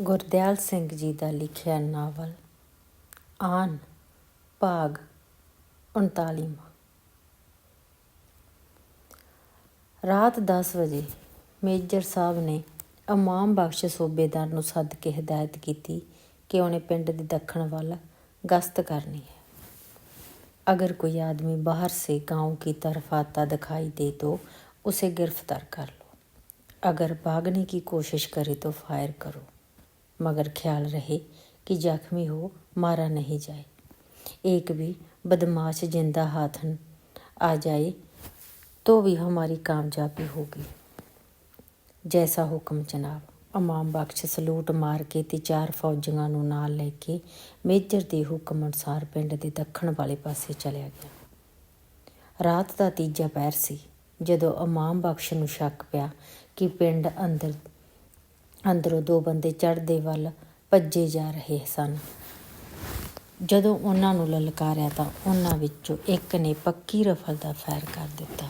ਗੁਰਦਿਆਲ ਸਿੰਘ ਜੀ ਦਾ ਲਿਖਿਆ ਨਾਵਲ ਆਨ ਭਾਗ 39 ਰਾਤ 10 ਵਜੇ ਮੇਜਰ ਸਾਹਿਬ ਨੇ ਇਮਾਮ ਬਖਸ਼ ਸੂਬੇਦਾਰ ਨੂੰ ਸੱਦ ਕੇ ਹਦਾਇਤ ਕੀਤੀ ਕਿ ਉਹਨੇ ਪਿੰਡ ਦੇ ਦੱਖਣ ਵੱਲ ਗਸ਼ਤ ਕਰਨੀ ਹੈ अगर कोई आदमी बाहर से गांव की तरफ आता दिखाई दे तो उसे गिरफ्तार कर लो अगर भागने की कोशिश करे तो फायर करो मगर ख्याल रहे कि जख्मी हो मारा नहीं जाए एक भी बदमाश जिंदा हाथ आ जाए तो भी हमारी कामयाबी होगी ਜੈਸਾ ਹੁਕਮ ਜਨਾਬ ਇਮਾਮ ਬਖਸ਼ ਸਲੂਟ ਮਾਰ ਕੇ ਤੇ ਚਾਰ ਫੌਜੀਆਂ ਨੂੰ ਨਾਲ ਲੈ ਕੇ ਮੇਜਰ ਦੇ ਹੁਕਮ ਅਨੁਸਾਰ ਪਿੰਡ ਦੇ ਦੱਖਣ ਵਾਲੇ ਪਾਸੇ ਚਲਿਆ ਗਿਆ ਰਾਤ ਦਾ ਤੀਜਾ ਪਹਿਰ ਸੀ ਜਦੋਂ ਇਮਾਮ ਬਖਸ਼ ਨੂੰ ਸ਼ੱਕ ਪਿਆ ਕਿ ਪਿੰਡ ਅੰਦਰ ਅੰਦਰੋਂ ਦੋ ਬੰਦੇ ਚੜ੍ਹਦੇ ਵੱਲ ਭੱਜੇ ਜਾ ਰਹੇ ਸਨ। ਜਦੋਂ ਉਹਨਾਂ ਨੂੰ ਲਲਕਾਰਿਆ ਤਾਂ ਉਹਨਾਂ ਵਿੱਚੋਂ ਇੱਕ ਨੇ ਪੱਕੀ ਰਫਲ ਦਾ ਫੈਰ ਕਰ ਦਿੱਤਾ।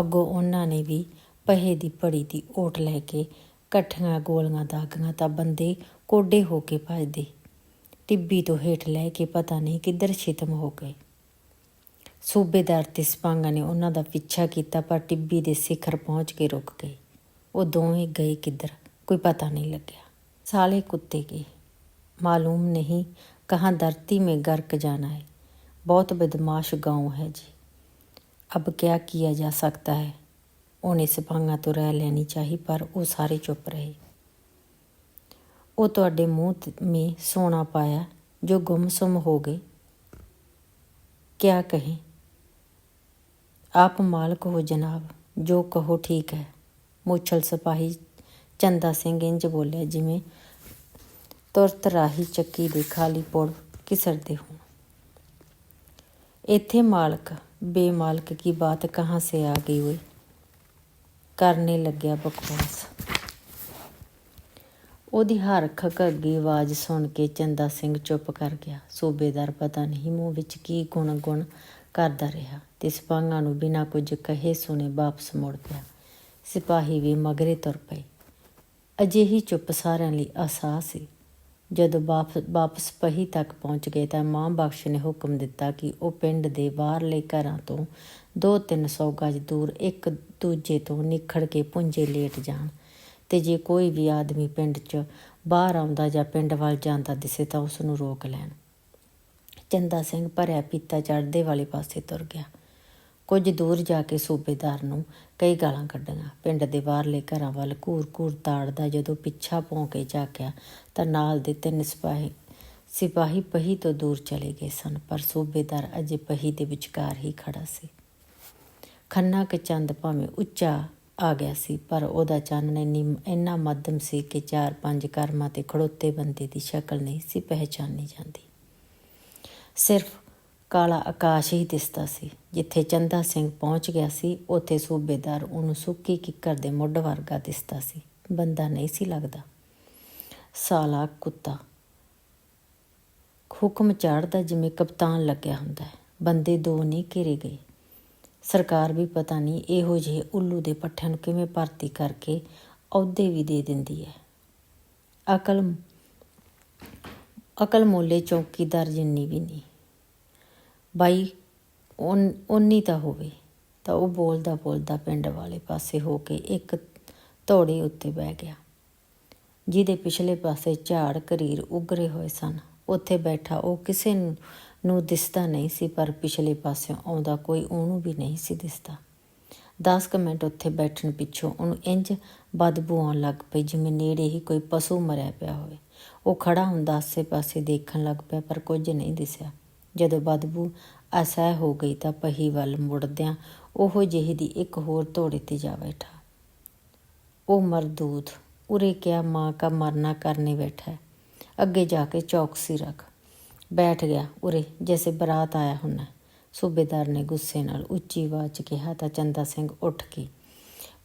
ਅੱਗੋਂ ਉਹਨਾਂ ਨੇ ਵੀ ਪਹੇ ਦੀ ਪੜੀ ਦੀ ਓਟ ਲੈ ਕੇ ਇਕੱਠੀਆਂ ਗੋਲੀਆਂ ਦਾਗੀਆਂ ਤਾਂ ਬੰਦੇ ਕੋਡੇ ਹੋ ਕੇ ਭੱਜਦੇ। ਟਿੱਬੀ ਤੋਂ ਹੇਠ ਲੈ ਕੇ ਪਤਾ ਨਹੀਂ ਕਿੱਧਰ ਛਿਤਮ ਹੋ ਗਏ। ਸੂਬੇਦਾਰ ਤੇ ਸਪਾਂਗਾ ਨੇ ਉਹਨਾਂ ਦਾ ਪਿੱਛਾ ਕੀਤਾ ਪਰ ਟਿੱਬੀ ਦੇ ਸਿਖਰ ਪਹੁੰਚ ਕੇ ਰੁਕ ਗਏ। ਉਹ ਦੋਵੇਂ ਗਏ ਕਿੱਧਰ? کوئی پتہ نہیں لگیا۔ سالے کتے کی۔ معلوم نہیں کہاں دھرتی میں گرک جانا ہے۔ بہت بدماش گاؤں ہے جی۔ اب کیا کیا جا سکتا ہے؟ انہیں سپاہاں تو رہ لینی چاہی پر وہ سارے چپ رہے۔ وہ تے منہ میں سونا پایا جو گم سم ہو گئے۔ کیا کہیں؟ آپ مالک ہو جناب، جو کہو ٹھیک ہے۔ مچھل سپاہی ਚੰਦਾ ਸਿੰਘ ਇੰਜ ਬੋਲਿਆ, ਜਿਵੇਂ ਤੁਰਤ ਰਾਹੀ ਚੱਕੀ ਦੇ ਖਾਲੀ ਪੁਲ ਕਿਸਰਦੇ ਹੋਣ। ਇੱਥੇ ਮਾਲਕ, ਬੇਮਾਲਕ ਕੀ ਬਾਤ ਕਹਾਂ ਸੇ ਆ ਗਈ ਹੋਈ ਕਰਨੇ ਲੱਗਿਆ ਬਕਵਾਸ। ਉਹਦੀ ਹਰ ਖੱਗੀ ਆਵਾਜ਼ ਸੁਣ ਕੇ ਚੰਦਾ ਸਿੰਘ ਚੁੱਪ ਕਰ ਗਿਆ। ਸੂਬੇਦਾਰ ਪਤਾ ਨਹੀਂ ਮੂੰਹ ਵਿੱਚ ਕੀ ਗੁਣ ਗੁਣ ਕਰਦਾ ਰਿਹਾ ਤੇ ਸਿਪਾਹੀਆਂ ਨੂੰ ਬਿਨਾਂ ਕੁਝ ਕਹੇ ਸੁਣੇ ਵਾਪਸ ਮੁੜ ਪਿਆ ਸਿਪਾਹੀ ਵੀ ਮਗਰੇ ਤੁਰ ਪਏ। ਅਜਿਹੀ ਚੁੱਪ ਸਾਰਿਆਂ ਲਈ ਆਸਾਂ ਸੀ। ਜਦੋਂ ਵਾਪਸ ਪਹੀ ਤੱਕ ਪਹੁੰਚ ਗਏ ਤਾਂ ਮਾਂ ਬਖਸ਼ ਨੇ ਹੁਕਮ ਦਿੱਤਾ ਕਿ ਉਹ ਪਿੰਡ ਦੇ ਬਾਹਰਲੇ ਘਰਾਂ ਤੋਂ 2-300 ਗਜ ਦੂਰ ਇੱਕ ਦੂਜੇ ਤੋਂ ਨਿਖੜ ਕੇ ਪੁੰਜੇ ਲੇਟ ਜਾਣ ਤੇ ਜੇ ਕੋਈ ਵੀ ਆਦਮੀ ਪਿੰਡ 'ਚ ਬਾਹਰ ਆਉਂਦਾ ਜਾਂ ਪਿੰਡ ਵੱਲ ਜਾਂਦਾ ਦਿਸੇ ਤਾਂ ਉਸ ਨੂੰ ਰੋਕ ਲੈਣ। ਚੰਦਾ ਸਿੰਘ ਭਰਿਆ ਪੀਤਾ ਚੜ੍ਹਦੇ ਵਾਲੇ ਪਾਸੇ ਤੁਰ ਗਿਆ। ਕੁਝ ਦੂਰ ਜਾ ਕੇ ਸੂਬੇਦਾਰ ਨੂੰ ਕਈ ਗਾਲਾਂ ਕੱਢੀਆਂ। ਪਿੰਡ ਦੇ ਬਾਹਰਲੇ ਘਰਾਂ ਵੱਲ ਘੂਰ-ਘੂਰ ਤਾੜਦਾ ਜਦੋਂ ਪਿੱਛਾ ਭੌਂ ਕੇ ਝਾਕਿਆ ਤਾਂ ਨਾਲ ਦੇ ਤਿੰਨ ਸਿਪਾਹੀ ਸਿਪਾਹੀ ਪਹੀ ਤੋਂ ਦੂਰ ਚਲੇ ਗਏ ਸਨ, ਪਰ ਸੂਬੇਦਾਰ ਅਜੇ ਪਹੀ ਦੇ ਵਿਚਕਾਰ ਹੀ ਖੜਾ ਸੀ। ਖੰਨਾ ਕੇ ਚੰਦ ਭਾਵੇਂ ਉੱਚਾ ਆ ਗਿਆ ਸੀ, ਪਰ ਉਹਦਾ ਚਾਨਣ ਇੰਨੀ, ਇੰਨਾ ਮੱਧਮ ਸੀ ਕਿ ਚਾਰ ਪੰਜ ਕਰਮਾਂ ਤੇ ਖੜੋਤੇ ਬੰਦੇ ਦੀ ਸ਼ਕਲ ਨਹੀਂ ਸੀ ਪਹਿਚਾਨੀ ਜਾਂਦੀ। ਸਿਰਫ ਕਾਲਾ ਆਕਾਸ਼ ਹੀ ਦਿਸਦਾ ਸੀ, ਜਿੱਥੇ ਚੰਦਾ ਸਿੰਘ ਪਹੁੰਚ ਗਿਆ ਸੀ, ਉੱਥੇ ਸੂਬੇਦਾਰ ਉਹਨੂੰ ਸੁੱਕੀ ਕਿੱਕਰ ਦੇ ਮੁੱਢ ਵਰਗਾ ਦਿਸਦਾ ਸੀ। ਬੰਦਾ ਨਹੀਂ ਸੀ ਲੱਗਦਾ। ਸਾਲਾ ਕੁੱਤਾ। ਹੁਕਮ ਚਾੜਦਾ ਜਿਵੇਂ ਕਪਤਾਨ ਲੱਗਿਆ ਹੁੰਦਾ ਹੈ। ਬੰਦੇ ਦੋ ਨਹੀਂ ਘਿਰੇ ਗਏ। ਸਰਕਾਰ ਵੀ ਪਤਾ ਨਹੀਂ ਇਹੋ ਜਿਹੇ ਉੱਲੂ ਦੇ ਪੱਠਿਆਂ ਨੂੰ ਕਿਵੇਂ ਭਰਤੀ ਕਰਕੇ ਅਹੁਦੇ ਵੀ ਦੇ ਦਿੰਦੀ ਹੈ। ਅਕਲ ਅਕਲ ਮੋਲੇ ਚੌਕੀਦਾਰ ਜਿੰਨੀ ਵੀ ਨਹੀਂ। ਬਾਈ, ਉਨੀ ਤਾਂ ਹੋਵੇ ਤਾਂ ਉਹ ਬੋਲਦਾ ਬੋਲਦਾ ਪਿੰਡ ਵਾਲੇ ਪਾਸੇ ਹੋ ਕੇ ਇੱਕ ਧੋੜੇ ਉੱਤੇ ਬਹਿ ਗਿਆ। ਜਿਹਦੇ ਪਿਛਲੇ ਪਾਸੇ ਝਾੜ ਕਰੀਰ ਉਗਰੇ ਹੋਏ ਸਨ। ਉੱਥੇ ਬੈਠਾ ਉਹ ਕਿਸੇ ਨੂੰ ਦਿਸਦਾ ਨਹੀਂ ਸੀ, ਪਰ ਪਿਛਲੇ ਪਾਸਿਓਂ ਆਉਂਦਾ ਕੋਈ ਉਹਨੂੰ ਵੀ ਨਹੀਂ ਸੀ ਦਿਸਦਾ। 10 ਕੁ ਮਿੰਟ ਉੱਥੇ ਬੈਠਣ ਪਿੱਛੋਂ ਉਹਨੂੰ ਇੰਜ ਬਦਬੂ ਆਉਣ ਲੱਗ ਪਈ, ਜਿਵੇਂ ਨੇੜੇ ਹੀ ਕੋਈ ਪਸ਼ੂ ਮਰਿਆ ਪਿਆ ਹੋਵੇ। ਉਹ ਖੜਾ ਹੁੰਦਾ ਆਸੇ-ਪਾਸੇ ਦੇਖਣ ਲੱਗ ਪਿਆ, ਪਰ ਕੁਝ ਨਹੀਂ ਦਿਸਿਆ। ਜਦੋਂ ਬਦਬੂ ਅਸਹਿ ਹੋ ਗਈ ਤਾਂ ਪਹੀ ਵੱਲ ਮੁੜਦਿਆਂ ਉਹੋ ਜਿਹੇ ਦੀ ਇੱਕ ਹੋਰ ਧੋੜੇ ਤੇ ਜਾ ਬੈਠਾ। ਉਹ ਮਰਦੂਤ, ਉਰੇ ਕਿਆ ਮਾਂ ਕਾ ਮਰਨਾ ਕਰਨੇ ਬੈਠਾ ਹੈ। ਅੱਗੇ ਜਾ ਕੇ ਚੌਕਸੀ ਰੱਖ। ਬੈਠ ਗਿਆ ਉਰੇ, ਜੈਸੇ ਬਰਾਤ ਆਇਆ ਹੁੰਨਾ ਸੂਬੇਦਾਰ ਨੇ ਗੁੱਸੇ ਨਾਲ ਉੱਚੀ ਆਵਾਜ਼ 'ਚ ਕਿਹਾ ਤਾਂ ਚੰਦਾ ਸਿੰਘ ਉੱਠ ਕੇ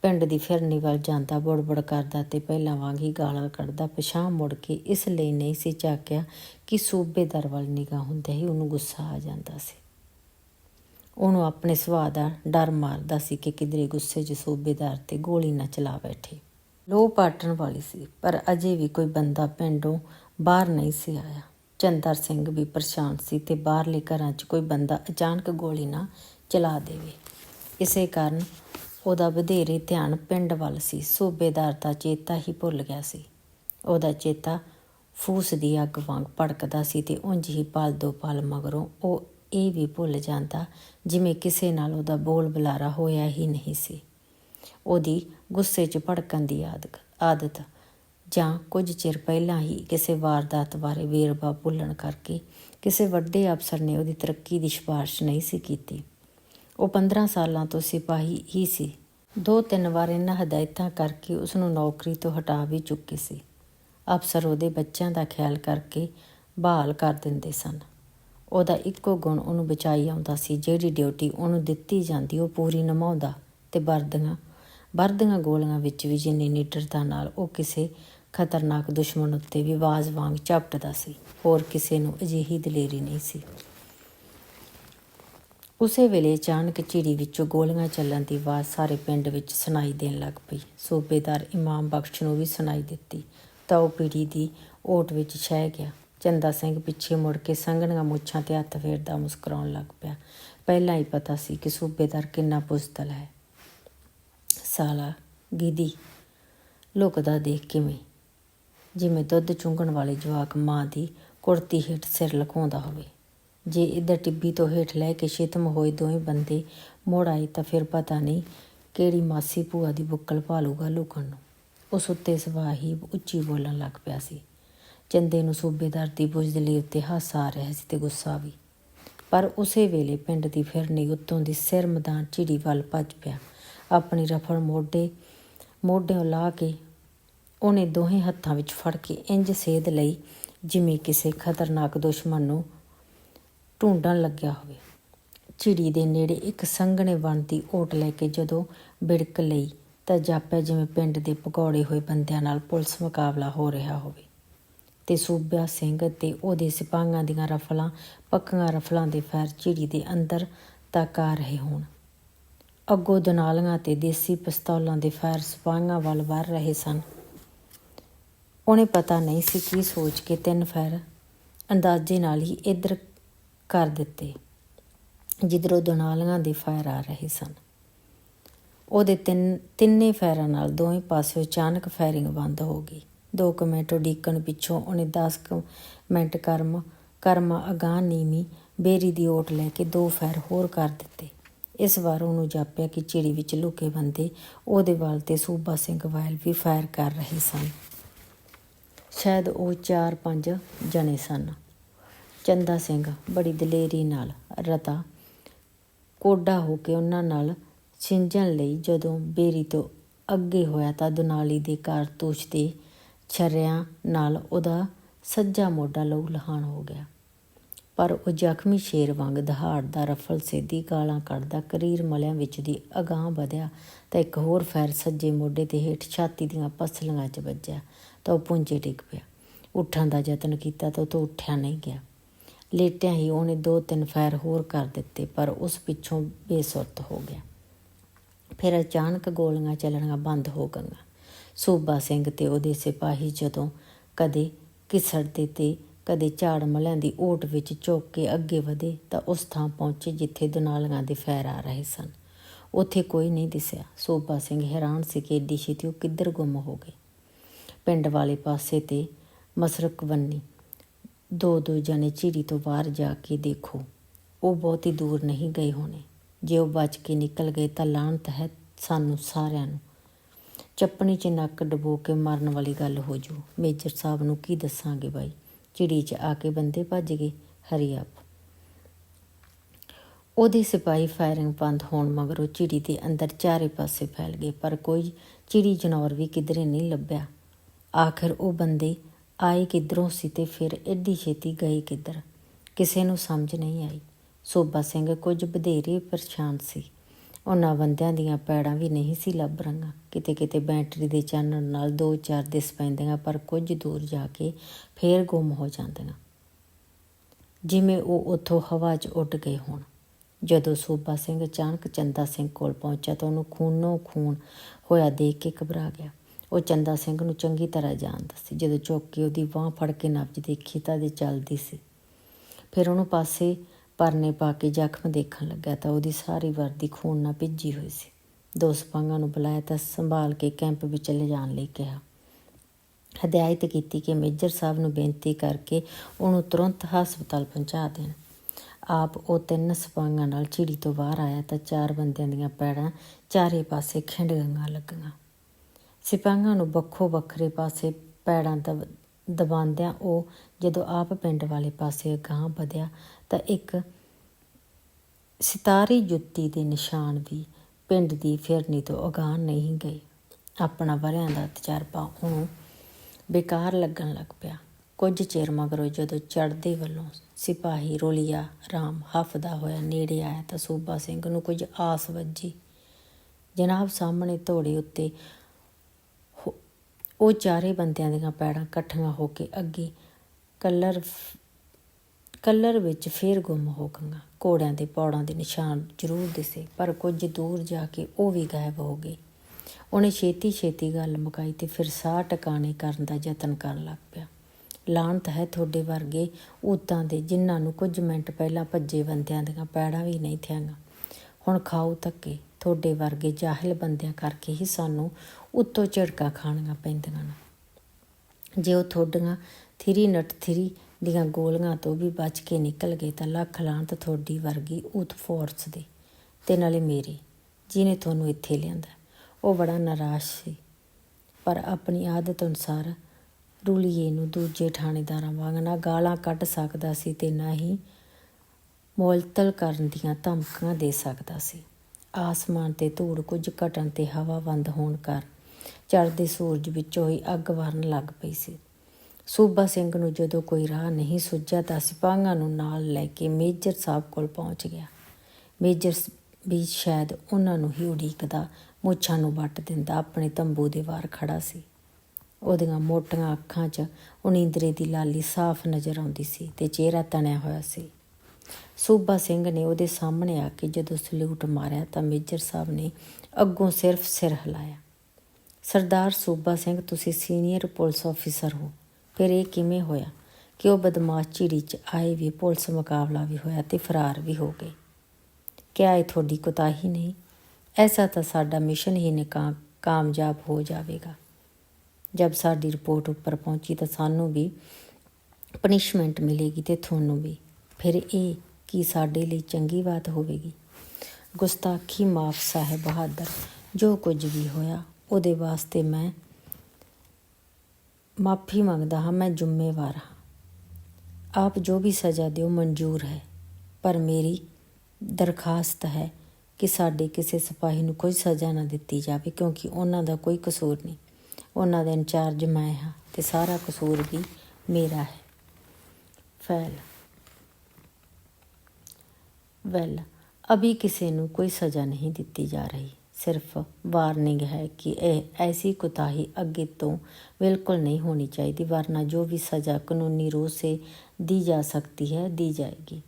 ਪਿੰਡ ਦੀ ਫਿਰਨੀ ਵੱਲ ਜਾਂਦਾ, ਬੜਬੜ ਕਰਦਾ ਤੇ ਪਹਿਲਾਂ ਵਾਂਗ ਹੀ ਗਾਲਾਂ ਕੱਢਦਾ। ਪਛਾਂ ਮੁੜ ਕੇ ਇਸ ਲਈ ਨਹੀਂ ਸੀ ਝਾਕਿਆ ਕਿ ਸੂਬੇਦਾਰ ਵੱਲ ਨਿਗਾਹ ਹੁੰਦੇ ਹੀ ਉਹਨੂੰ ਗੁੱਸਾ ਆ ਜਾਂਦਾ ਸੀ। ਉਹਨੂੰ ਆਪਣੇ ਸੁਭਾਅ ਦਾ ਡਰ ਮਾਰਦਾ ਸੀ ਕਿ ਕਿਧਰੇ ਗੁੱਸੇ 'ਚ ਸੂਬੇਦਾਰ ਤੇ ਗੋਲੀ ਨਾ ਚਲਾ ਬੈਠੇ। ਲੋ ਪਾਟਣ ਵਾਲੀ ਸੀ, ਪਰ ਅਜੇ ਵੀ ਕੋਈ ਬੰਦਾ ਪਿੰਡੋਂ ਬਾਹਰ ਨਹੀਂ ਸੀ ਆਇਆ। ਚੰਦਰ ਸਿੰਘ ਵੀ ਪਰੇਸ਼ਾਨ ਸੀ ਤੇ ਬਾਹਰਲੇ ਘਰਾਂ 'ਚ ਕੋਈ ਬੰਦਾ ਅਚਾਨਕ ਗੋਲੀ ਨਾ ਚਲਾ ਦੇਵੇ। ਇਸੇ ਕਾਰਨ ਉਹਦਾ ਵਧੇਰੇ ਧਿਆਨ ਪਿੰਡ ਵੱਲ ਸੀ। ਸੂਬੇਦਾਰ ਦਾ ਚੇਤਾ ਹੀ ਭੁੱਲ ਗਿਆ ਸੀ। ਉਹਦਾ ਚੇਤਾ ਫੂਸ ਦੀ ਅੱਗ ਵਾਂਗ ਭੜਕਦਾ ਸੀ ਤੇ ਉਂਝ ਹੀ ਪਲ ਦੋ ਪਲ ਮਗਰੋਂ ਉਹ ਇਹ ਵੀ ਭੁੱਲ ਜਾਂਦਾ ਜਿਵੇਂ ਕਿਸੇ ਨਾਲ ਉਹਦਾ ਬੋਲ ਬੁਲਾਰਾ ਹੋਇਆ ਹੀ ਨਹੀਂ ਸੀ। ਉਹਦੀ ਗੁੱਸੇ 'ਚ ਭੜਕਣ ਦੀ ਆਦਤ ਆਦਤ ਜਾਂ ਕੁਝ ਚਿਰ ਪਹਿਲਾਂ ਹੀ ਕਿਸੇ ਵਾਰਦਾਤ ਬਾਰੇ ਵੇਰਵਾ ਭੁੱਲਣ ਕਰਕੇ ਕਿਸੇ ਵੱਡੇ ਅਫਸਰ ਨੇ ਉਹਦੀ ਤਰੱਕੀ ਦੀ ਸਿਫਾਰਿਸ਼ ਨਹੀਂ ਸੀ ਕੀਤੀ। ਉਹ 15 ਸਾਲਾਂ ਤੋਂ ਸਿਪਾਹੀ ਹੀ ਸੀ। ਦੋ ਤਿੰਨ ਵਾਰ ਇਹਨਾਂ ਹਦਾਇਤਾਂ ਕਰਕੇ ਉਸ ਨੂੰ ਨੌਕਰੀ ਤੋਂ ਹਟਾ ਵੀ ਚੁੱਕੇ ਸੀ। ਅਫਸਰ ਉਹਦੇ ਬੱਚਿਆਂ ਦਾ ਖਿਆਲ ਕਰਕੇ ਬਹਾਲ ਕਰ ਦਿੰਦੇ ਸਨ। ਉਹਦਾ ਇੱਕੋ ਗੁਣ ਉਹਨੂੰ ਬਚਾਈ ਆਉਂਦਾ ਸੀ, ਜਿਹੜੀ ਡਿਊਟੀ ਉਹਨੂੰ ਦਿੱਤੀ ਜਾਂਦੀ ਉਹ ਪੂਰੀ ਨਿਭਾਉਂਦਾ ਤੇ ਵਰਦੀਆਂ ਵਰਦੀਆਂ ਗੋਲੀਆਂ ਵਿੱਚ ਵੀ ਜਿੰਨੀ ਨਿਡਰਤਾ ਨਾਲ ਉਹ ਕਿਸੇ ਖਤਰਨਾਕ ਦੁਸ਼ਮਣ ਉੱਤੇ ਵੀ ਆਵਾਜ਼ ਵਾਂਗ ਝਪਟਦਾ ਸੀ, ਹੋਰ ਕਿਸੇ ਨੂੰ ਅਜਿਹੀ ਦਲੇਰੀ ਨਹੀਂ ਸੀ। ਉਸੇ ਵੇਲੇ ਅਚਾਨਕ ਝਿੜੀ ਵਿੱਚੋਂ ਗੋਲੀਆਂ ਚੱਲਣ ਦੀ ਆਵਾਜ਼ ਸਾਰੇ ਪਿੰਡ ਵਿੱਚ ਸੁਣਾਈ ਦੇਣ ਲੱਗ ਪਈ। ਸੂਬੇਦਾਰ ਇਮਾਮ ਬਖਸ਼ ਨੂੰ ਵੀ ਸੁਣਾਈ ਦਿੱਤੀ। ਤਾਂ ਉਹ ਪੀੜੀ ਦੀ ਓਟ ਵਿੱਚ ਛਹਿ ਗਿਆ। ਚੰਦਾ ਸਿੰਘ ਪਿੱਛੇ ਮੁੜ ਕੇ ਸੰਘਣੀਆਂ ਮੁੱਛਾਂ ਤੇ ਹੱਥ ਫੇਰਦਾ ਮੁਸਕਰਾਉਣ ਲੱਗ ਪਿਆ। ਪਹਿਲਾਂ ਹੀ ਪਤਾ ਸੀ ਕਿ ਸੂਬੇਦਾਰ ਕਿੰਨਾ ਪੁਸਤਲ ਹੈ। ਸਾਲਾ ਗਿੱਦੀ ਲੁਕਦਾ ਦੇਖ ਕਿਵੇਂ? ਜਿਵੇਂ ਦੁੱਧ ਚੁੰਗਣ ਵਾਲੇ ਜਵਾਕ ਮਾਂ ਦੀ ਕੁੜਤੀ ਹੇਠ ਸਿਰ ਲੁਕਾਉਂਦਾ ਹੋਵੇ। ਜੇ ਇੱਧਰ ਟਿੱਬੀ ਤੋਂ ਹੇਠ ਲੈ ਕੇ ਸ਼ਿਤਮ ਹੋਏ ਦੋਵੇਂ ਬੰਦੇ ਮੁੜ ਆਏ ਤਾਂ ਫਿਰ ਪਤਾ ਨਹੀਂ ਕਿਹੜੀ ਮਾਸੀ ਭੂਆ ਦੀ ਬੁੱਕਲ ਭਾਲੂਗਾ ਲੁਕਣ ਨੂੰ। ਉਸ ਉੱਤੇ ਸਵਾਹੀ ਉੱਚੀ ਬੋਲਣ ਲੱਗ ਪਿਆ ਸੀ। ਚੰਦੇ ਨੂੰ ਸੂਬੇਦਾਰ ਦੀ ਬੁਝਦਲੀ ਉੱਤੇ ਹਾਸਾ ਆ ਰਿਹਾ ਸੀ ਤੇ ਗੁੱਸਾ ਵੀ। ਪਰ ਉਸੇ ਵੇਲੇ ਪਿੰਡ ਦੀ ਫਿਰਨੀ ਉੱਤੋਂ ਦੀ ਸਿਰ ਮੈਦਾਨ ਝਿੜੀ ਵੱਲ ਭੱਜ ਪਿਆ। ਆਪਣੀ ਰਫਲ ਮੋਢੇ, ਮੋਢਿਓਂ ਲਾ ਕੇ ਉਹਨੇ ਦੋਹੇ ਹੱਥਾਂ ਵਿੱਚ ਫੜ ਕੇ ਇੰਜ ਸੇਧ ਲਈ, ਜਿਵੇਂ ਕਿਸੇ ਖਤਰਨਾਕ ਦੁਸ਼ਮਣ ਨੂੰ ਢੂੰਡਣ ਲੱਗਿਆ ਹੋਵੇ। ਚਿੜੀ ਦੇ ਨੇੜੇ ਇੱਕ ਸੰਘਣੇ ਵਣ ਦੀ ਓਟ ਲੈ ਕੇ ਜਦੋਂ ਬਿੜਕ ਲਈ, ਤਾਂ ਜਾਪਿਆ ਜਿਵੇਂ ਪਿੰਡ ਦੇ ਪਕੌੜੇ ਹੋਏ ਬੰਦਿਆਂ ਨਾਲ ਪੁਲਿਸ ਮੁਕਾਬਲਾ ਹੋ ਰਿਹਾ ਹੋਵੇ। ਤੇ ਸੂਬਿਆ ਸਿੰਘ ਤੇ ਉਹਦੇ ਸਿਪਾਹੀਆਂ ਦੀਆਂ ਰਫਲਾਂ, ਪੱਕੀਆਂ ਰਫਲਾਂ ਦੇ ਫੈਰ ਝਿੜੀ ਦੇ ਅੰਦਰ ਤੱਕ ਆ ਰਹੇ ਹੋਣ। ਅੱਗੋਂ ਦਨਾਲੀਆਂ ਤੇ ਦੇਸੀ ਪਿਸਤੌਲਾਂ ਦੇ ਫੈਰ ਸਿਪਾਹੀਆਂ ਵੱਲ ਵਰ ਰਹੇ ਸਨ। ਉਹਨੇ ਪਤਾ ਨਹੀਂ ਸੀ ਕੀ ਸੋਚ ਕੇ ਤਿੰਨ ਫੈਰ ਅੰਦਾਜ਼ੇ ਨਾਲ ਹੀ ਇੱਧਰ ਕਰ ਦਿੱਤੇ। ਜਿੱਧਰੋਂ ਦਨਾਲੀਆਂ ਦੇ ਫਾਇਰ ਆ ਰਹੇ ਸਨ। ਉਹਦੇ ਤਿੰਨ, ਤਿੰਨੇ ਫੈਰਾਂ ਨਾਲ ਦੋਵੇਂ ਪਾਸੇ ਅਚਾਨਕ ਫਾਇਰਿੰਗ ਬੰਦ ਹੋ ਗਈ। ਦੋ ਕੁ ਮਿੰਟ ਉਡੀਕਣ ਪਿੱਛੋਂ ਉਹਨੇ 10 ਕੁ ਮਿੰਟ ਕਰਮ, ਕਰਮਾ ਅਗਾਂਹ ਨੀਮੀ ਬੇਰੀ ਦੀ ਓਟ ਲੈ ਕੇ ਦੋ ਫੈਰ ਹੋਰ ਕਰ ਦਿੱਤੇ। ਇਸ ਵਾਰ ਉਹਨੂੰ ਜਾਪਿਆ ਕਿ ਚਿੜੀ ਵਿੱਚ ਲੁਕੇ ਬੰਦੇ ਉਹਦੇ ਵੱਲ ਤੇ ਸੂਬਾ ਸਿੰਘ ਵਾਇਲ ਵੀ ਫਾਇਰ ਕਰ ਰਹੇ ਸਨ। ਸ਼ਾਇਦ ਉਹ 4-5 ਜਣੇ ਸਨ। ਚੰਦਾ ਸਿੰਘ ਬੜੀ ਦਲੇਰੀ ਨਾਲ ਰਤਾ ਕੋਡਾ ਹੋ ਕੇ ਉਹਨਾਂ ਨਾਲ ਛਿੰਝਣ ਲਈ ਜਦੋਂ ਬੇਰੀ ਤੋਂ ਅੱਗੇ ਹੋਇਆ ਤਾਂ ਦੁਨਾਲੀ ਦੇ ਕਾਰਤੂਸ ਦੇ ਛਰਿਆਂ ਨਾਲ ਉਹਦਾ ਸੱਜਾ ਮੋਢਾ ਲਹੂ ਲਹਾਨ ਹੋ ਗਿਆ। ਪਰ ਉਹ ਜ਼ਖਮੀ ਸ਼ੇਰ ਵਾਂਗ ਦਹਾੜਦਾ ਰਫਲ ਸੇਦੀ ਗਾਲਾਂ ਕੱਢਦਾ ਕਰੀਰ ਮਲਿਆਂ ਵਿੱਚ ਦੀ ਅਗਾਹ ਵਧਿਆ ਤਾਂ ਇੱਕ ਹੋਰ ਫੈਰ ਸੱਜੇ ਮੋਢੇ ਤੇ ਹੇਠ ਛਾਤੀ ਦੀਆਂ ਪਸਲੀਆਂ 'ਚ ਵੱਜਿਆ ਤਾਂ ਉਹ ਪੁੰਜੇ ਡਿੱਗ ਪਿਆ। ਉੱਠਣ ਦਾ ਯਤਨ ਕੀਤਾ ਤਾਂ ਉਹ ਤੋਂ ਉੱਠਿਆ ਨਹੀਂ ਗਿਆ। ਲੇਟਿਆ ਹੀ ਉਹਨੇ ਦੋ ਤਿੰਨ ਫੈਰ ਹੋਰ ਕਰ ਦਿੱਤੇ, ਪਰ ਉਸ ਪਿੱਛੋਂ ਬੇਸੁਰਤ ਹੋ ਗਿਆ। ਫਿਰ ਅਚਾਨਕ ਗੋਲੀਆਂ ਚੱਲਣੀਆਂ ਬੰਦ ਹੋ ਗਈਆਂ। ਸੂਬਾ ਸਿੰਘ ਤੇ ਉਹਦੇ ਸਿਪਾਹੀ ਜਦੋਂ ਕਦੇ ਕਿਸੜਦੇ ਤੇ ਕਦੇ ਝਾੜ ਮਲਿਆਂ ਦੀ ਓਟ ਵਿੱਚ ਝੁੱਕ ਕੇ ਅੱਗੇ ਵਧੇ ਤਾਂ ਉਸ ਥਾਂ ਪਹੁੰਚੇ ਜਿੱਥੇ ਦੁਨਾਲੀਆਂ ਦੇ ਫੈਰ ਆ ਰਹੇ ਸਨ। ਉੱਥੇ ਕੋਈ ਨਹੀਂ ਦਿਸਿਆ। ਸੂਬਾ ਸਿੰਘ ਹੈਰਾਨ ਸੀ ਕਿ ਏਡੀ ਛੇਤੀ ਉਹ ਕਿੱਧਰ ਗੁੰਮ ਹੋ ਗਏ। ਪਿੰਡ ਵਾਲੇ ਪਾਸੇ ਤੇ ਮਸਰਕ ਬੰਨੀ। ਦੋ ਦੋ ਜਣੇ ਝਿੜੀ ਤੋਂ ਬਾਹਰ ਜਾ ਕੇ ਦੇਖੋ। ਉਹ ਬਹੁਤੀ ਦੂਰ ਨਹੀਂ ਗਏ ਹੋਣੇ। ਜੇ ਉਹ ਬਚ ਕੇ ਨਿਕਲ ਗਏ ਤਾਂ ਲਾਹਨਤ ਹੈ ਸਾਨੂੰ ਸਾਰਿਆਂ ਨੂੰ। ਚੱਪਣੀ 'ਚ ਨੱਕ ਡਬੋ ਕੇ ਮਰਨ ਵਾਲੀ ਗੱਲ ਹੋ ਜੂ। ਮੇਜਰ ਸਾਹਿਬ ਨੂੰ ਕੀ ਦੱਸਾਂਗੇ ਬਾਈ? ਝਿੜੀ 'ਚ ਆ ਕੇ ਬੰਦੇ ਭੱਜ ਗਏ, ਹਰੀ ਆਪ। ਉਹਦੇ ਸਿਪਾਹੀ ਫਾਇਰਿੰਗ ਬੰਦ ਹੋਣ ਮਗਰੋਂ ਝਿੜੀ ਦੇ ਅੰਦਰ ਚਾਰੇ ਪਾਸੇ ਫੈਲ ਗਏ, ਪਰ ਕੋਈ ਚਿੜੀ ਜਨੌਰ ਵੀ ਕਿਧਰੇ ਨਹੀਂ ਲੱਭਿਆ। ਆਖਰ ਉਹ ਬੰਦੇ ਆਏ ਕਿੱਧਰੋਂ ਸੀ ਤੇ ਫਿਰ ਐਡੀ ਛੇਤੀ ਗਏ ਕਿੱਧਰ? ਕਿਸੇ ਨੂੰ ਸਮਝ ਨਹੀਂ ਆਈ। ਸੋਭਾ ਸਿੰਘ ਕੁਝ ਵਧੇਰੇ ਪਰੇਸ਼ਾਨ ਸੀ। ਉਹਨਾਂ ਬੰਦਿਆਂ ਦੀਆਂ ਪੈੜਾਂ ਵੀ ਨਹੀਂ ਸੀ ਲੱਭ ਰਹੀਆਂ। ਕਿਤੇ ਕਿਤੇ ਬੈਟਰੀ ਦੇ ਚਾਨਣ ਨਾਲ ਦੋ ਚਾਰ ਦਿਸ ਪੈਂਦੀਆਂ, ਪਰ ਕੁਝ ਦੂਰ ਜਾ ਕੇ ਫੇਰ ਗੁੰਮ ਹੋ ਜਾਂਦੀਆਂ। ਜਿਵੇਂ ਉਹ ਉੱਥੋਂ ਹਵਾ 'ਚ ਉੱਡ ਗਏ ਹੋਣ। ਜਦੋਂ ਸੋਭਾ ਸਿੰਘ ਅਚਾਨਕ ਚੰਦਾ ਸਿੰਘ ਕੋਲ ਪਹੁੰਚਿਆ ਤਾਂ ਉਹਨੂੰ ਖੂਨੋਂ ਖੂਨ ਹੋਇਆ ਦੇਖ ਕੇ ਘਬਰਾ ਗਿਆ। ਉਹ ਚੰਦਾ ਸਿੰਘ ਨੂੰ ਚੰਗੀ ਤਰ੍ਹਾਂ ਜਾਣਦਾ ਸੀ। ਜਦੋਂ ਚੁੱਕ ਕੇ ਉਹਦੀ ਬਾਹ ਫੜ ਕੇ ਨਬਜ ਦੇਖੀ ਤਾਂ ਦੇ ਚੱਲਦੀ ਸੀ। ਫਿਰ ਉਹਨੂੰ ਪਾਸੇ ਪਰਨੇ ਪਾ ਕੇ ਜ਼ਖਮ ਦੇਖਣ ਲੱਗਾ ਤਾਂ ਉਹਦੀ ਸਾਰੀ ਵਰਦੀ ਖੂਨ ਨਾਲ ਭਿੱਜੀ ਹੋਈ ਸੀ। ਦੋ ਸਪਾਂਗਾਂ ਨੂੰ ਬੁਲਾਇਆ ਤਾਂ ਸੰਭਾਲ ਕੇ ਕੈਂਪ ਵਿੱਚ ਲਿਜਾਣ ਲਈ ਕਿਹਾ। ਹਦਾਇਤ ਕੀਤੀ ਕਿ ਮੇਜਰ ਸਾਹਿਬ ਨੂੰ ਬੇਨਤੀ ਕਰਕੇ ਉਹਨੂੰ ਤੁਰੰਤ ਹਸਪਤਾਲ ਪਹੁੰਚਾ ਦੇਣ। ਆਪ ਉਹ ਤਿੰਨ ਸਪਾਂਗਾਂ ਨਾਲ ਝਿੜੀ ਤੋਂ ਬਾਹਰ ਆਇਆ ਤਾਂ ਚਾਰ ਬੰਦਿਆਂ ਦੀਆਂ ਪੈੜਾਂ ਚਾਰੇ ਪਾਸੇ ਖਿੰਡ ਗਈਆਂ ਲੱਗੀਆਂ। ਸਿਪਾਹੀਆਂ ਨੂੰ ਵੱਖੋ ਵੱਖਰੇ ਪਾਸੇ ਪੈੜਾਂ ਦਬ, ਦਬਾਉਂਦਿਆਂ ਉਹ ਜਦੋਂ ਆਪ ਪਿੰਡ ਵਾਲੇ ਪਾਸੇ ਅਗਾਂਹ ਵਧਿਆ ਤਾਂ ਇੱਕ ਸਿਤਾਰੀ ਜੁੱਤੀ ਦੇ ਨਿਸ਼ਾਨ ਵੀ ਪਿੰਡ ਦੀ ਫਿਰਨੀ ਤੋਂ ਅਗਾਂਹ ਨਹੀਂ ਗਏ ਆਪਣਾ ਵਰਿਆਂ ਦਾ ਤਜਰਬਾ ਉਹਨੂੰ ਬੇਕਾਰ ਲੱਗਣ ਲੱਗ ਪਿਆ। ਕੁਝ ਚਿਰ ਮਗਰੋਂ ਜਦੋਂ ਚੜ੍ਹਦੇ ਵੱਲੋਂ ਸਿਪਾਹੀ ਰੋਲੀਆ ਰਾਮ ਹਫਦਾ ਹੋਇਆ ਨੇੜੇ ਆਇਆ ਤਾਂ ਸੂਬਾ ਸਿੰਘ ਨੂੰ ਕੁਝ ਆਸ ਵੱਜੀ। ਜਨਾਬ ਸਾਹਮਣੇ ਧੋੜੇ ਉੱਤੇ ਉਹ ਚਾਰੇ ਬੰਦਿਆਂ ਦੀਆਂ ਪੈੜਾਂ ਇਕੱਠੀਆਂ ਹੋ ਕੇ ਅੱਗੇ ਕਲਰ ਕਲਰ ਵਿੱਚ ਫੇਰ ਗੁੰਮ ਹੋ ਗਈਆਂ। ਘੋੜਿਆਂ ਦੇ ਪੌੜਾਂ ਦੇ ਨਿਸ਼ਾਨ ਜ਼ਰੂਰ ਦਿਸੇ, ਪਰ ਕੁਝ ਦੂਰ ਜਾ ਕੇ ਉਹ ਵੀ ਗਾਇਬ ਹੋ ਗਏ। ਉਹਨੇ ਛੇਤੀ ਛੇਤੀ ਗੱਲ ਮੁਕਾਈ ਤੇ ਫਿਰ ਸਾਹ ਟਿਕਾਣੇ ਕਰਨ ਦਾ ਯਤਨ ਕਰਨ ਲੱਗ ਪਿਆ। ਲਾਹਨਤ ਹੈ ਤੁਹਾਡੇ ਵਰਗੇ ਉਤਾਂ ਦੇ, ਜਿਨ੍ਹਾਂ ਨੂੰ ਕੁਝ ਮਿੰਟ ਪਹਿਲਾਂ ਭੱਜੇ ਬੰਦਿਆਂ ਦੀਆਂ ਪੈੜਾਂ ਵੀ ਨਹੀਂ ਥਿਆਂਗਾ ਹੁਣ ਖਾਓ ਧੱਕੇ, ਤੁਹਾਡੇ ਵਰਗੇ ਜਾਹਿਲ ਬੰਦਿਆਂ ਕਰਕੇ ਹੀ ਸਾਨੂੰ ਉੱਤੋਂ ਝੜਕਾਂ ਖਾਣੀਆਂ ਪੈਂਦੀਆਂ ਨੇ। ਜੇ ਉਹ ਤੁਹਾਡੀਆਂ ਥਰੀ ਨਟ ਥਰੀ ਦੀਆਂ ਗੋਲੀਆਂ ਤੋਂ ਵੀ ਬਚ ਕੇ ਨਿਕਲ ਗਏ ਤਾਂ ਲੱਖ ਲਾਂਤ ਤੁਹਾਡੀ ਵਰਗੀ ਉਤ ਫੋਰਸ ਦੇ ਤੇ ਨਾਲੇ ਮੇਰੇ, ਜਿਹਨੇ ਤੁਹਾਨੂੰ ਇੱਥੇ ਲਿਆਂਦਾ। ਉਹ ਬੜਾ ਨਿਰਾਸ਼ ਸੀ, ਪਰ ਆਪਣੀ ਆਦਤ ਅਨੁਸਾਰ ਰੂਲੀਏ ਨੂੰ ਦੂਜੇ ਥਾਣੇਦਾਰਾਂ ਵਾਂਗ ਨਾ ਗਾਲਾਂ ਕੱਢ ਸਕਦਾ ਸੀ ਤੇ ਨਾ ਹੀ ਮੁਅੱਤਲ ਕਰਨ ਦੀਆਂ ਧਮਕੀਆਂ ਦੇ ਸਕਦਾ ਸੀ। ਆਸਮਾਨ ਤੇ ਧੂੜ ਕੁਝ ਘਟਣ ਤੇ ਹਵਾ ਬੰਦ ਹੋਣ ਕਾਰਨ ਚੜ੍ਹਦੇ ਸੂਰਜ ਵਿੱਚੋਂ ਹੀ ਅੱਗ ਵਰਨ ਲੱਗ ਪਈ ਸੀ। ਸੂਬਾ ਸਿੰਘ ਨੂੰ ਜਦੋਂ ਕੋਈ ਰਾਹ ਨਹੀਂ ਸੁੱਝਿਆ ਤਾਂ ਸਿਪਾਹੀਆਂ ਨੂੰ ਨਾਲ ਲੈ ਕੇ ਮੇਜਰ ਸਾਹਿਬ ਕੋਲ ਪਹੁੰਚ ਗਿਆ। ਮੇਜਰ ਵੀ ਸ਼ਾਇਦ ਉਹਨਾਂ ਨੂੰ ਹੀ ਉਡੀਕਦਾ, ਮੁੱਛਾਂ ਨੂੰ ਵੱਟ ਦਿੰਦਾ, ਆਪਣੇ ਤੰਬੂ ਦੇ ਬਾਹਰ ਖੜਾ ਸੀ। ਉਹਦੀਆਂ ਮੋਟੀਆਂ ਅੱਖਾਂ 'ਚ ਉਨੀਂਦਰੇ ਦੀ ਲਾਲੀ ਸਾਫ਼ ਨਜ਼ਰ ਆਉਂਦੀ ਸੀ ਤੇ ਚਿਹਰਾ ਤਣਿਆ ਹੋਇਆ ਸੀ। ਸੂਬਾ ਸਿੰਘ ਨੇ ਉਹਦੇ ਸਾਹਮਣੇ ਆ ਕੇ ਜਦੋਂ ਸਲੂਟ ਮਾਰਿਆ ਤਾਂ ਮੇਜਰ ਸਾਹਿਬ ਨੇ ਅੱਗੋਂ ਸਿਰਫ ਸਿਰ ਹਿਲਾਇਆ। ਸਰਦਾਰ ਸੂਬਾ ਸਿੰਘ, ਤੁਸੀਂ ਸੀਨੀਅਰ ਪੁਲਿਸ ਅਫੀਸਰ ਹੋ। ਫਿਰ ਇਹ ਕਿਵੇਂ ਹੋਇਆ? ਕਿ ਉਹ ਬਦਮਾਸ਼ ਝਿੜੀ 'ਚ ਆਏ ਵੀ, ਪੁਲਿਸ ਮੁਕਾਬਲਾ ਵੀ ਹੋਇਆ ਤੇ ਫਰਾਰ ਵੀ ਹੋ ਗਏ? ਕਿਆ ਇਹ ਤੁਹਾਡੀ ਕੁਤਾਹੀ ਨਹੀਂ? ਐਸਾ ਤਾਂ ਸਾਡਾ ਮਿਸ਼ਨ ਹੀ ਨਿਕਾ, ਕਾਮਯਾਬ ਹੋ ਜਾਵੇਗਾ। ਜਦ ਸਾਡੀ ਰਿਪੋਰਟ ਉੱਪਰ ਪਹੁੰਚੀ ਤਾਂ ਸਾਨੂੰ ਵੀ ਪਨਿਸ਼ਮੈਂਟ ਮਿਲੇਗੀ ਤੇ ਤੁਹਾਨੂੰ ਵੀ। ਫਿਰ ਇਹ ਕੀ ਸਾਡੇ ਲਈ ਚੰਗੀ ਬਾਤ ਹੋਵੇਗੀ? ਗੁਸਤਾਖੀ ਮਾਫ ਸਾਹਿਬ ਬਹਾਦਰ, ਜੋ ਕੁਝ ਵੀ ਹੋਇਆ ਉਹਦੇ ਵਾਸਤੇ ਮੈਂ ਮਾਫੀ ਮੰਗਦਾ ਹਾਂ, ਮੈਂ ਜ਼ਿੰਮੇਵਾਰ ਹਾਂ। ਆਪ ਜੋ ਵੀ ਸਜ਼ਾ ਦਿਓ, ਮਨਜ਼ੂਰ ਹੈ। ਪਰ ਮੇਰੀ ਦਰਖਾਸਤ ਹੈ ਕਿ ਸਾਡੇ ਕਿਸੇ ਸਿਪਾਹੀ ਨੂੰ ਕੋਈ ਸਜ਼ਾ ਨਾ ਦਿੱਤੀ ਜਾਵੇ, ਕਿਉਂਕਿ ਉਹਨਾਂ ਦਾ ਕੋਈ ਕਸੂਰ ਨਹੀਂ। ਉਹਨਾਂ ਦਾ ਇੰਚਾਰਜ ਮੈਂ ਹਾਂ ਤੇ ਸਾਰਾ ਕਸੂਰ ਵੀ ਮੇਰਾ ਹੈ। ਫੈਲ। ਵੈਲ। ਅਭੀ ਕਿਸੇ ਨੂੰ ਕੋਈ ਸਜ਼ਾ ਨਹੀਂ ਦਿੱਤੀ ਜਾ ਰਹੀ। ਸਿਰਫ ਵਾਰਨਿੰਗ ਹੈ ਕਿ ਇਹ ਐਸੀ ਕੁਤਾਹੀ ਅੱਗੇ ਤੋਂ बिल्कुल नहीं होनी चाहिए वरना जो भी सज़ा कानूनी रूप से दी जा सकती है दी जाएगी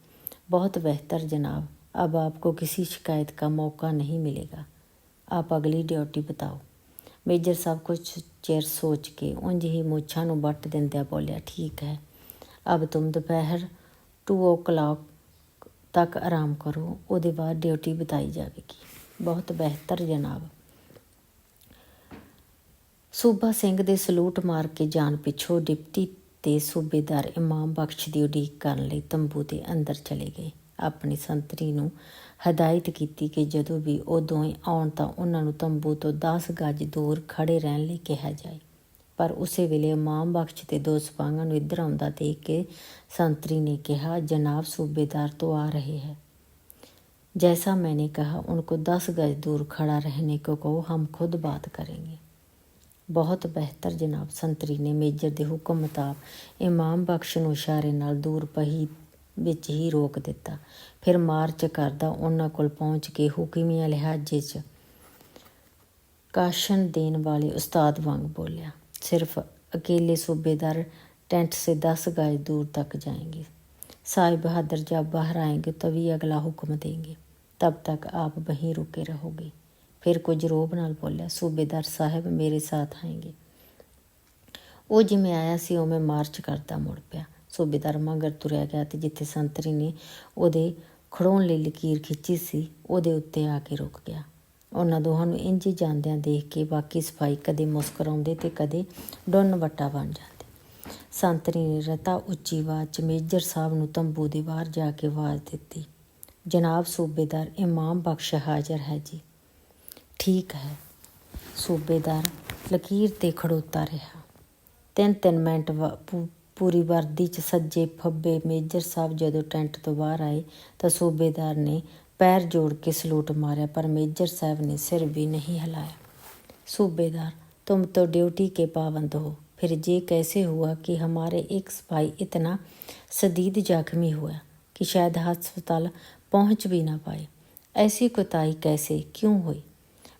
बहुत बेहतर जनाब अब आपको किसी शिकायत का मौका नहीं मिलेगा आप अगली ड्यूटी बताओ ਮੇਜਰ ਸਾਹਿਬ ਕੁਛ ਚਿਰ ਸੋਚ ਕੇ ਉਂਝ ਹੀ ਮੁੱਛਾਂ ਨੂੰ ਵੱਟ ਦਿੰਦਿਆਂ ਬੋਲਿਆ ਠੀਕ ਹੈ ਅਬ ਤੁਮ ਦੁਪਹਿਰ 2 o'clock ਤੱਕ ਆਰਾਮ ਕਰੋ ਉਹਦੇ ਬਾਅਦ ਡਿਊਟੀ ਬਤਾਈ ਜਾਵੇਗੀ ਬਹੁਤ ਬਿਹਤਰ ਜਨਾਬ। ਸੂਬਾ ਸਿੰਘ ਦੇ ਸਲੂਟ ਮਾਰ ਕੇ ਜਾਣ ਪਿੱਛੋਂ ਡਿਪਟੀ ਤੇ ਸੂਬੇਦਾਰ ਇਮਾਮ ਬਖਸ਼ ਦੀ ਉਡੀਕ ਕਰਨ ਲਈ ਤੰਬੂ ਦੇ ਅੰਦਰ ਚਲੇ ਗਏ। ਆਪਣੀ ਸੰਤਰੀ ਨੂੰ ਹਦਾਇਤ ਕੀਤੀ ਕਿ ਜਦੋਂ ਵੀ ਉਹ ਦੋਵੇਂ ਆਉਣ ਤਾਂ ਉਹਨਾਂ ਨੂੰ ਤੰਬੂ ਤੋਂ 10 ਗੱਜ ਦੂਰ ਖੜੇ ਰਹਿਣ ਲਈ ਕਿਹਾ ਜਾਏ। ਪਰ ਉਸੇ ਵੇਲੇ ਇਮਾਮ ਬਖਸ਼ ਤੇ ਦੋ ਸਿਪਾਹੀਆਂ ਨੂੰ ਇੱਧਰ ਆਉਂਦਾ ਦੇਖ ਕੇ ਸੰਤਰੀ ਨੇ ਕਿਹਾ, ਜਨਾਬ, ਸੂਬੇਦਾਰ ਤੋਂ ਆ ਰਹੇ ਹੈ। जैसा मैंने कहा उनको दस गज दूर खड़ा रहने को कहो हम खुद बात करेंगे ਬਹੁਤ ਬਿਹਤਰ ਜਨਾਬ ਸੰਤਰੀ ਨੇ ਮੇਜਰ ਦੇ ਹੁਕਮ ਮੁਤਾਬਕ ਇਮਾਮ ਬਖਸ਼ ਨੂੰ ਇਸ਼ਾਰੇ ਨਾਲ ਦੂਰ ਪਹੀ ਵਿੱਚ ਹੀ ਰੋਕ ਦਿੱਤਾ ਫਿਰ ਮਾਰਚ ਕਰਦਾ ਉਹਨਾਂ ਕੋਲ ਪਹੁੰਚ ਕੇ ਹੁਕਮੀਆਂ ਲਿਹਾਜ਼ੇ 'ਚ ਕਾਸ਼ਨ ਦੇਣ ਵਾਲੇ ਉਸਤਾਦ ਵਾਂਗ बोलिया सिर्फ अकेले सूबेदार टेंट से दस गज दूर तक जाएंगे साहिब बहादुर जब बाहर आएंगे तभी अगला हुक्म देंगे ਤਬ ਤੱਕ ਆਪ ਬਹੀ ਰੁਕੇ ਰਹੋਗੇ। ਫਿਰ ਕੁਝ ਰੋਬ ਨਾਲ ਬੋਲਿਆ, ਸੂਬੇਦਾਰ ਸਾਹਿਬ ਮੇਰੇ ਸਾਥ ਆਏਗੇ। ਉਹ ਜਿਵੇਂ ਆਇਆ ਸੀ, ਉਵੇਂ ਮਾਰਚ ਕਰਦਾ ਮੁੜ ਪਿਆ। ਸੂਬੇਦਾਰ ਮਗਰ ਤੁਰਿਆ ਗਿਆ ਤੇ ਜਿੱਥੇ ਸੰਤਰੀ ਨੇ ਉਹਦੇ ਖੜੋਣ ਲਈ ਲਕੀਰ ਖਿੱਚੀ ਸੀ, ਉਹਦੇ ਉੱਤੇ ਆ ਕੇ ਰੁਕ ਗਿਆ। ਉਹਨਾਂ ਦੋਹਾਂ ਨੂੰ ਇੰਜ ਜਾਂਦਿਆਂ ਦੇਖ ਕੇ ਬਾਕੀ ਸਫ਼ਾਈ ਕਦੇ ਮੁਸਕਰਾਉਂਦੇ ਤੇ ਕਦੇ ਡੁੰਨ ਵੱਟਾ ਬਣ ਜਾਂਦੇ। ਸੰਤਰੀ ਨੇ ਰਤਾ ਉੱਚੀ ਆਵਾਜ਼ ਚ ਮੇਜਰ ਸਾਹਿਬ ਨੂੰ ਤੰਬੂ ਦੇ ਬਾਹਰ ਜਾ ਕੇ ਆਵਾਜ਼ ਦਿੱਤੀ। ਜਨਾਬ ਸੂਬੇਦਾਰ ਇਮਾਮ ਬਖਸ਼ ਹਾਜ਼ਰ ਹੈ ਜੀ ਠੀਕ ਹੈ ਸੂਬੇਦਾਰ ਲਕੀਰ ਤੇ ਖੜੋਤਾ ਰਿਹਾ ਤਿੰਨ ਤਿੰਨ ਮਿੰਟ ਵਾ- ਪੂ- ਪੂਰੀ ਵਰਦੀ 'ਚ ਸੱਜੇ ਫੱਬੇ ਮੇਜਰ ਸਾਹਿਬ ਜਦੋਂ ਟੈਂਟ ਤੋਂ ਬਾਹਰ ਆਏ ਤਾਂ ਸੂਬੇਦਾਰ ਨੇ ਪੈਰ ਜੋੜ ਕੇ ਸਲੂਟ ਮਾਰਿਆ ਪਰ ਮੇਜਰ ਸਾਹਿਬ ਨੇ ਸਿਰ ਵੀ ਨਹੀਂ ਹਿਲਾਇਆ सूबेदार तुम तो ड्यूटी के पाबंद हो फिर ये कैसे हुआ कि हमारे एक सिपाही इतना शदीद जख्मी हुआ कि शायद अस्पताल पहुंच भी ना पाए ऐसी कोताही कैसे क्यों हुई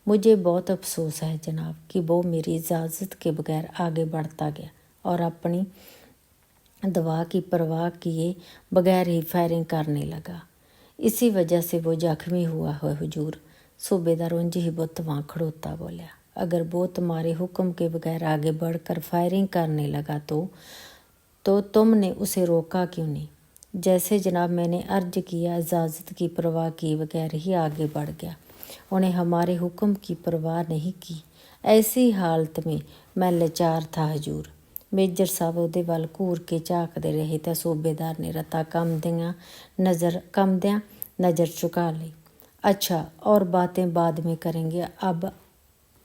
मुझे बहुत अफसोस है जनाब कि वो मेरी इजाज़त के बगैर आगे बढ़ता गया और अपनी दवा की परवाह किए बगैर ही फायरिंग करने लगा इसी वजह से वो जख्मी हुआ है हुजूर सूबेदार उंज ही बुत वहाँ खड़ोता बोला अगर वो तुम्हारे हुक्म के बगैर आगे बढ़कर फायरिंग करने लगा तो तो तुमने उसे रोका क्यों नहीं जैसे जनाब मैंने अर्ज किया इजाज़त की परवाह किए बगैर ही आगे बढ़ गया उन्हें हमारे हुक्म की परवाह नहीं की ऐसी हालत में मैं लाचार था हजूर ਮੇਜਰ ਸਾਹਿਬ ਉਹਦੇ ਵੱਲ ਘੂਰ ਕੇ ਝਾਕਦੇ ਰਹੇ ਤਾਂ ਸੂਬੇਦਾਰ ਨੇ ਰਤਾ ਕੰਮਦਿਆਂ ਨਜ਼ਰ ਕੰਮਦਿਆਂ नजर चुका ली अच्छा और बातें बाद में करेंगे अब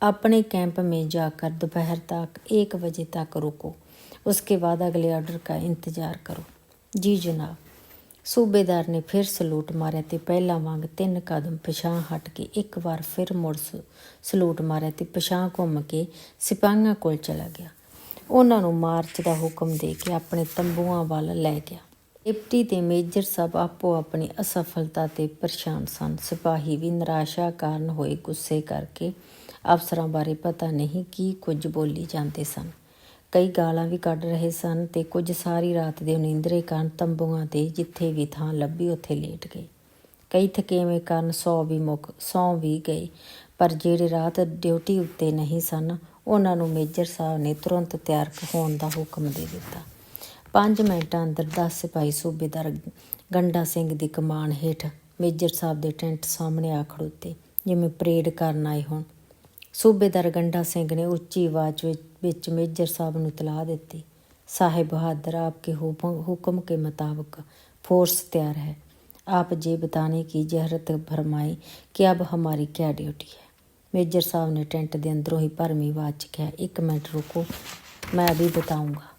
अपने कैंप में जाकर दोपहर तक एक बजे तक रुको उसके बाद अगले ऑर्डर का इंतज़ार करो ਜੀ ਜਨਾਬ, ਸੂਬੇਦਾਰ ਨੇ ਫਿਰ ਸਲੂਟ ਮਾਰਿਆ ਤੇ ਪਹਿਲਾਂ ਵਾਂਗ ਤਿੰਨ ਕਦਮ ਪਿਛਾਂ ਹਟ ਕੇ ਇੱਕ ਵਾਰ ਫਿਰ ਮੁੜ ਸਲੂਟ ਮਾਰਿਆ ਤੇ ਪਿਛਾਂ ਘੁੰਮ ਕੇ ਸਿਪਾਹੀਆਂ ਕੋਲ ਚਲਾ ਗਿਆ। ਉਹਨਾਂ ਨੂੰ ਮਾਰਚ ਦਾ ਹੁਕਮ ਦੇ ਕੇ ਆਪਣੇ ਤੰਬੂਆਂ ਵੱਲ ਲੈ ਗਿਆ। ਡਿਪਟੀ ਤੇ ਮੇਜਰ ਸਾਹਿਬ ਆਪੋ ਆਪਣੀ ਅਸਫਲਤਾ ਤੇ ਪਰੇਸ਼ਾਨ ਸਨ। ਸਿਪਾਹੀ ਵੀ ਨਿਰਾਸ਼ਾ ਕਾਰਨ ਹੋਏ ਗੁੱਸੇ ਕਰਕੇ ਅਫਸਰਾਂ ਬਾਰੇ ਪਤਾ ਨਹੀਂ ਕੀ ਕੁਝ ਬੋਲੀ ਜਾਂਦੇ ਸਨ। ਕਈ ਗਾਲਾਂ ਵੀ ਕੱਢ ਰਹੇ ਸਨ ਤੇ ਕੁਝ ਸਾਰੀ ਰਾਤ ਦੇ ਨੀਂਦਰੇ ਕਾਰਨ ਤੰਬੂਆਂ ਤੇ ਜਿੱਥੇ ਵੀ ਥਾਂ ਲੱਭੀ ਉੱਥੇ ਲੇਟ ਗਏ। ਕਈ ਥਕੇਵੇਂ ਕਾਰਨ ਸੌ ਵੀ ਮੁੱਕ, ਸੌ ਵੀ ਗਏ, ਪਰ ਜਿਹੜੇ ਰਾਤ ਡਿਊਟੀ ਉੱਤੇ ਨਹੀਂ ਸਨ, ਉਹਨਾਂ ਨੂੰ ਮੇਜਰ ਸਾਹਿਬ ਨੇ ਤੁਰੰਤ ਤਿਆਰ ਹੋਣ ਦਾ ਹੁਕਮ ਦੇ ਦਿੱਤਾ। 5 ਮਿੰਟਾਂ ਅੰਦਰ 10 ਸਿਪਾਹੀ ਸੂਬੇਦਾਰ ਗੰਡਾ ਸਿੰਘ ਦੀ ਕਮਾਨ ਹੇਠ ਮੇਜਰ ਸਾਹਿਬ ਦੇ ਟੈਂਟ ਸਾਹਮਣੇ ਆ ਖੜੋਤੇ, ਜਿਵੇਂ ਪਰੇਡ ਕਰਨ ਆਏ ਹੋਣ। ਸੂਬੇਦਾਰ ਗੰਡਾ ਸਿੰਘ ਨੇ ਉੱਚੀ ਆਵਾਜ਼ ਵਿੱਚ- ਵਿੱਚ ਮੇਜਰ ਸਾਹਿਬ ਨੂੰ ਤਲਾਹ ਦਿੱਤੀ साहिब बहादुर आपके हुक्म हुक्म के मुताबिक फोर्स तैयार है आप ये बताने की जहरत फरमाए कि अब हमारी क्या ड्यूटी है मेजर साहब ने टेंट के अंदरों ही भरमी आवाज च कहा एक मिनट रुको मैं अभी बताऊंगा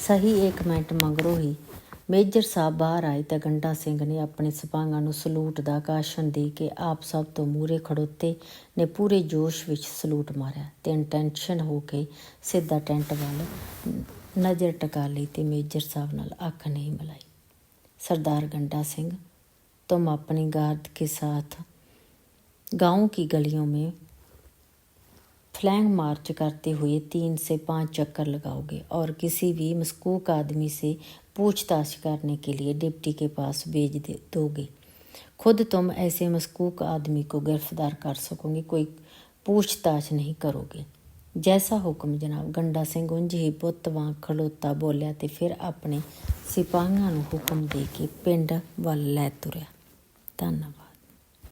ਸਹੀ 1 ਮਿੰਟ ਮਗਰੋਂ ਹੀ ਮੇਜਰ ਸਾਹਿਬ ਬਾਹਰ ਆਏ ਤਾਂ ਗੰਡਾ ਸਿੰਘ ਨੇ ਆਪਣੇ ਸਿਪਾਹੀਆਂ ਨੂੰ ਸਲੂਟ ਦਾ ਕਾਸ਼ਨ ਦੇ ਕੇ ਆਪ ਸਭ ਤੋਂ ਮੂਰੇ ਖੜੋਤੇ ਨੇ ਪੂਰੇ ਜੋਸ਼ ਵਿੱਚ ਸਲੂਟ ਮਾਰਿਆ ਤੇ ਇੰਟੈਂਸ਼ਨ ਹੋ ਕੇ ਸਿੱਧਾ ਟੈਂਟ ਵੱਲ ਨਜ਼ਰ ਟਕਾ ਲਈ ਤੇ ਮੇਜਰ ਸਾਹਿਬ ਨਾਲ ਅੱਖ ਨਹੀਂ ਮਿਲਾਈ सरदार गंडा सिंह तुम अपनी गार्ड के साथ गांव की गलियों में फ्लैंग मार्च करते हुए तीन से पाँच चक्कर लगाओगे और किसी भी मस्कूक आदमी से पूछताछ करने के लिए डिप्टी के पास भेज दे दोगे खुद तुम ऐसे मस्कूक आदमी को गिरफ्तार कर सकोगे कोई पूछताछ नहीं करोगे ਜੈਸਾ ਹੁਕਮ ਜਨਾਬ ਗੰਡਾ ਸਿੰਘ ਉਂਝ ਹੀ ਪੁੱਤ ਵਾਂਗ ਖਲੋਤਾ ਬੋਲਿਆ ਤੇ ਫਿਰ ਆਪਣੇ ਸਿਪਾਹੀਆਂ ਨੂੰ ਹੁਕਮ ਦੇ ਕੇ ਪਿੰਡ ਵੱਲ ਲੈ ਤੁਰਿਆ ਧੰਨਵਾਦ